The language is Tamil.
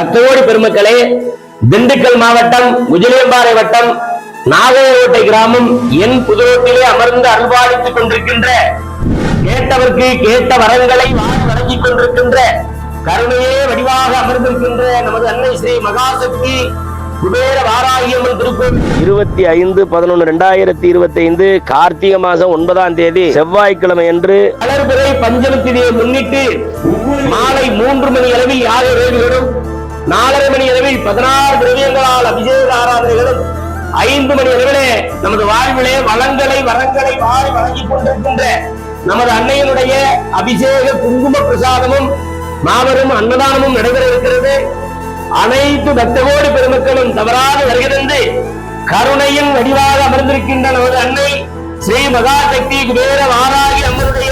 பத்தோடி பெருமக்களே திண்டுக்கல் மாவட்டம் குஜலியம்பாறை வட்டம் நாகையோட்டை கிராமம் என் புதுரோட்டிலே அமர்ந்து அருள்பாலித்துக் கொண்டிருக்கின்ற கேட்டவர்க்கு கேட்ட வரங்களை வாரி வழங்கிக் கொண்டிருக்கின்ற கருணையே வடிவாக அமர்ந்திருக்கின்ற நமது அன்னை ஸ்ரீ மகாசக்தி குபேர வாராகியம்மன் திருக்கோவில். இருபத்தி ஐந்து பதினொன்று ரெண்டாயிரத்தி இருபத்தி ஐந்து கார்த்திகை மாதம் ஒன்பதாம் தேதி செவ்வாய்க்கிழமை அன்று வளர்பிறை பஞ்சமி திதியை முன்னிட்டு மாலை மூன்று மணி அளவில் யாக வேதிகளும் நாலரை மணி அளவில் பதினாறு திரவியங்களால் அபிஷேக ஆராதனைகளும் ஐந்து மணி அளவிலே நமது வாழ்விலே வளங்களை வரங்களை வாரி வழங்கிக் கொண்டிருக்கின்ற நமது அன்னையினுடைய அபிஷேக குங்கும பிரசாதமும் மாபெரும் அன்னதானமும் நடைபெற இருக்கிறது. அனைத்து பக்தகோடி பெருமக்களும் தவறாது வருகிறது கருணையின் வடிவாக அமர்ந்திருக்கின்ற நமது அன்னை ஸ்ரீ மகாசக்தி குபேர வாராகி அம்மனுடைய